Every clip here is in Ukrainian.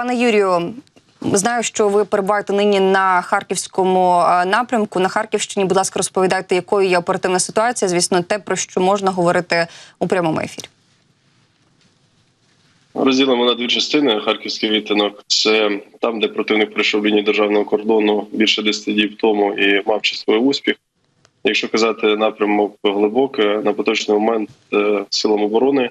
Пане Юрію, знаю, що ви перебуваєте нині на харківському е, напрямку. На Харківщині, будь ласка, розповідайте, якою є оперативна ситуація. Звісно, те, про що можна говорити у прямому ефірі. Розділимо на дві частини. Харківський відтинок це там, де противник прийшов лінії державного кордону більше 10 діб тому і мав часовий успіх. Якщо казати напрямок глибоке, на поточний момент е, силам оборони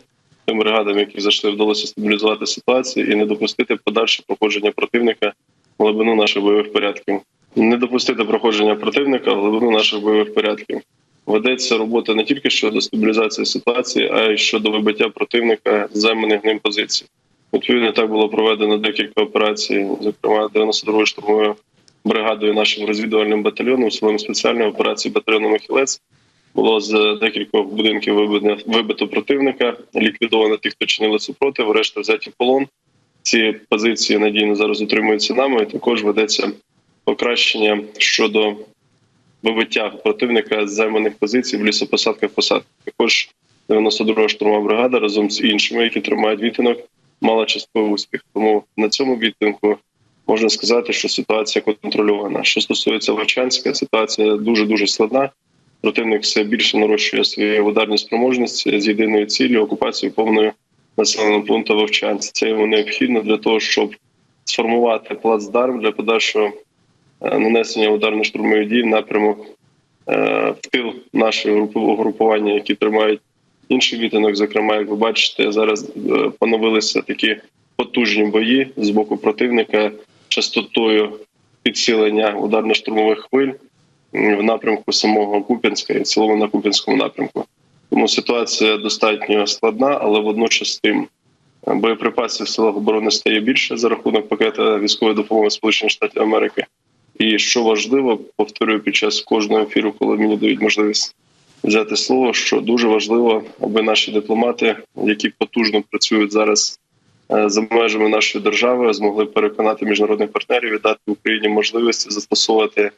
тим бригадам, які зайшли, вдалося стабілізувати ситуацію і не допустити подальше проходження противника в глибину наших бойових порядків. Не допустити проходження противника в глибину наших бойових порядків. Ведеться робота не тільки щодо стабілізації ситуації, а й щодо вибиття противника займаних ним позицій. Відповідно, так було проведено декілька операцій, зокрема 92-ї штурмової бригадою, нашим розвідувальним батальйоном, силами спеціальної операції батальйону Михілець. Було з декількох будинків вибито, вибито противника, ліквідовано тих, хто чинили супротив, решта взяті в полон. Ці позиції надійно зараз утримуються нами. І також ведеться покращення щодо вибиття противника з займаних позицій в лісопосадках посадках. Також 92-га штурмова бригада разом з іншими, які тримають відтинок, мала частковий успіх. Тому на цьому відтинку можна сказати, що ситуація контрольована. Що стосується Вовчанська, ситуація дуже дуже складна. Противник все більше нарощує свої ударні спроможності з єдиною ціллю окупації повної населеного пункту Вовчанськ. Це йому необхідно для того, щоб сформувати плацдарм для подальшого е, нанесення ударно-штурмових дій напрямок е, в тил нашої групи угрупування, які тримають інший відтинок. Зокрема, як ви бачите, зараз е, поновилися такі потужні бої з боку противника частотою підсилення ударно-штурмових хвиль в напрямку самого Куп'янська і в цілому на Куп'янському напрямку. Тому ситуація достатньо складна, але водночас тим е, боєприпасів в силах оборони стає більше за рахунок пакета військової допомоги Сполучених Штатів Америки. І що важливо, повторюю під час кожного ефіру, коли мені дають можливість взяти слово, що дуже важливо, аби наші дипломати, які потужно працюють зараз е, за межами нашої держави, змогли переконати міжнародних партнерів і дати Україні можливість застосовувати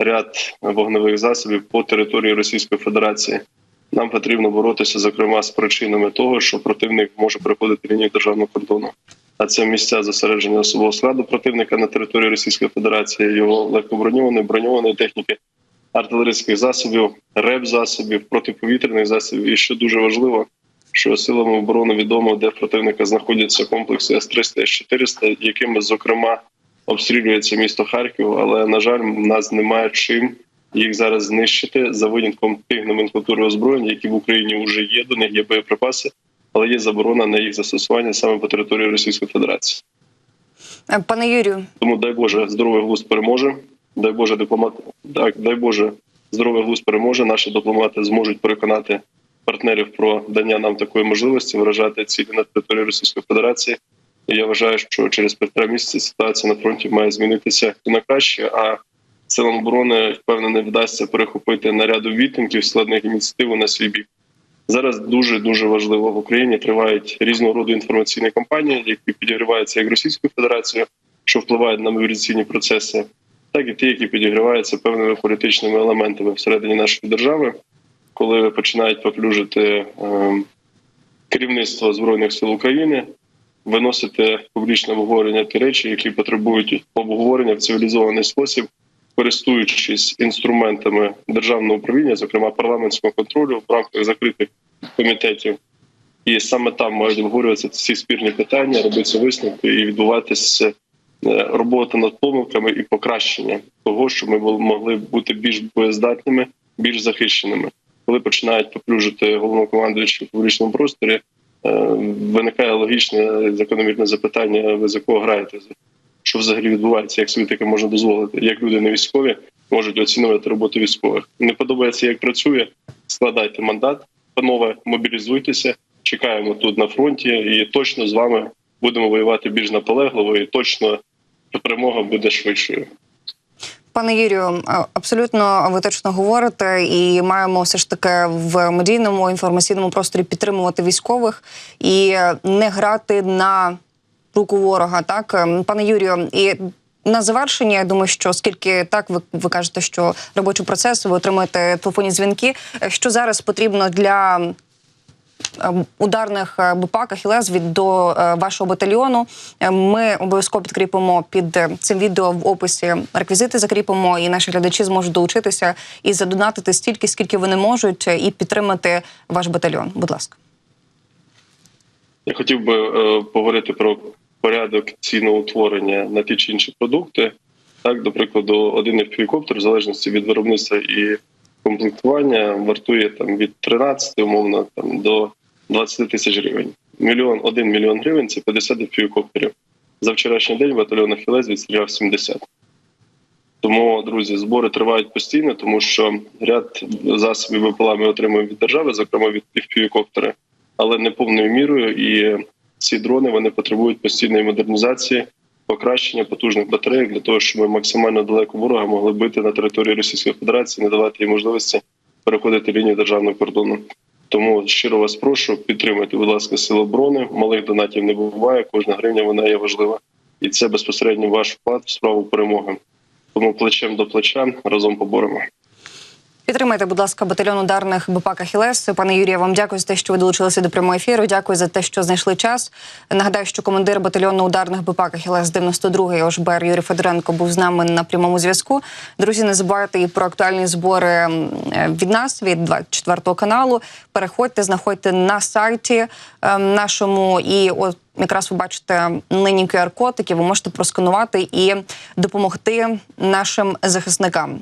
ряд вогневих засобів по території Російської Федерації. Нам потрібно боротися, зокрема, з причинами того, що противник може переходити лінію державного кордону. А це місця зосередження особового складу противника на території Російської Федерації, його легкоброньованої, броньованої техніки, артилерійських засобів, реп засобів, протиповітряних засобів. І що дуже важливо, що силами оборони відомо, де противника знаходяться комплекси С-300 С-400, якими зокрема обстрілюється місто Харків. Але на жаль, в нас немає чим їх зараз знищити за винятком тих номенклатури озброєнь, які в Україні вже є. До них є боєприпаси, але є заборона на їх застосування саме по території Російської Федерації. Е, Пане Юрію, Тому дай Боже, здоровий глузд переможе. Дай Боже, дипломат так, дай Боже, здоровий глузд переможе. Наші дипломати зможуть переконати партнерів про дання нам такої можливості виражати цілі на території Російської Федерації. Я вважаю, що через півтора місяці ситуація на фронті має змінитися на краще. А силам оборони впевнений вдасться перехопити наряду відтинків складних ініціатив на свій бік. Зараз дуже дуже важливо в Україні тривають різного роду інформаційні кампанії, які підігріваються як Російською Федерацією, що впливають на мобілізаційні процеси, так і ті, які підігріваються певними політичними елементами всередині нашої держави, коли починають поплюжити ем, керівництво збройних сил України, виносити публічне обговорення ті речі, які потребують обговорення в цивілізований спосіб, користуючись інструментами державного управління, зокрема парламентського контролю в рамках закритих комітетів. І саме там мають обговорюватися всі спірні питання, робитися висновки і відбуватися е, робота над помилками і покращення того, щоб ми могли бути більш боєздатними, більш захищеними. Коли починають поплюжити головнокомандуючи в публічному просторі, виникає логічне закономірне запитання: ви за кого граєте? Що взагалі відбувається, як собі таке можна дозволити? Як люди не військові можуть оцінювати роботу військових? Не подобається, як працює. Складайте мандат, панове, мобілізуйтеся. Чекаємо тут на фронті, і точно з вами будемо воювати більш наполегливо, і точно перемога буде швидшою. Пане Юрію, абсолютно ви точно говорите, і маємо все ж таки в медійному інформаційному просторі підтримувати військових і не грати на руку ворога. Так, Ем, пане Юрію, і на завершення, я думаю, що оскільки так ви, ви кажете, що робочий процес, ви отримуєте телефонні дзвінки. е, Що зараз потрібно для е, ударних е, БПАК «Ахілес» від до е, вашого батальйону. Е, Ми обов'язково підкріпимо під цим відео в описі реквізити. Закріпимо, і наші глядачі зможуть долучитися і задонатити стільки, скільки вони можуть, і підтримати ваш батальйон. Будь ласка. Я хотів би е, поговорити про порядок ціноутворення на ті чи інші продукти. Так, до прикладу, один FPV-коптер, в залежності від виробництва і комплектування, вартує там від 13 умовно там до 20 тисяч гривень. Мільйон один мільйон гривень це 50 FPV-коптерів. За вчорашній день батальйон Ахілес відстріляв 70. Тому, друзі, збори тривають постійно, тому що ряд засобів ВПЛА ми отримуємо від держави, зокрема від FPV-коптери, але не повною мірою. І ці дрони вони потребують постійної модернізації, покращення потужних батарейок для того, щоб ми максимально далеко ворога могли бити на території Російської Федерації, не давати їм можливості переходити лінію державного кордону. Тому щиро вас прошу підтримайте, будь ласка, сили оборони. Малих донатів не буває. Кожна гривня вона є важлива, і це безпосередньо ваш вклад в справу перемоги. Тому плечем до плеча разом поборемо. Підтримайте, будь ласка, батальйон ударних БПАК «Ахілес». Пане Юрію, вам дякую за те, що ви долучилися до прямого ефіру. Дякую за те, що знайшли час. Нагадаю, що командир батальйону ударних БПАК «Ахілес» 92-ї ОШБР Юрій Федоренко був з нами на прямому зв'язку. Друзі, не забувайте і про актуальні збори е, від нас, від 24 каналу. Переходьте, знаходьте на сайті ем, нашому і от. Якраз ви бачите нині QR-код, який ви можете просканувати і допомогти нашим захисникам.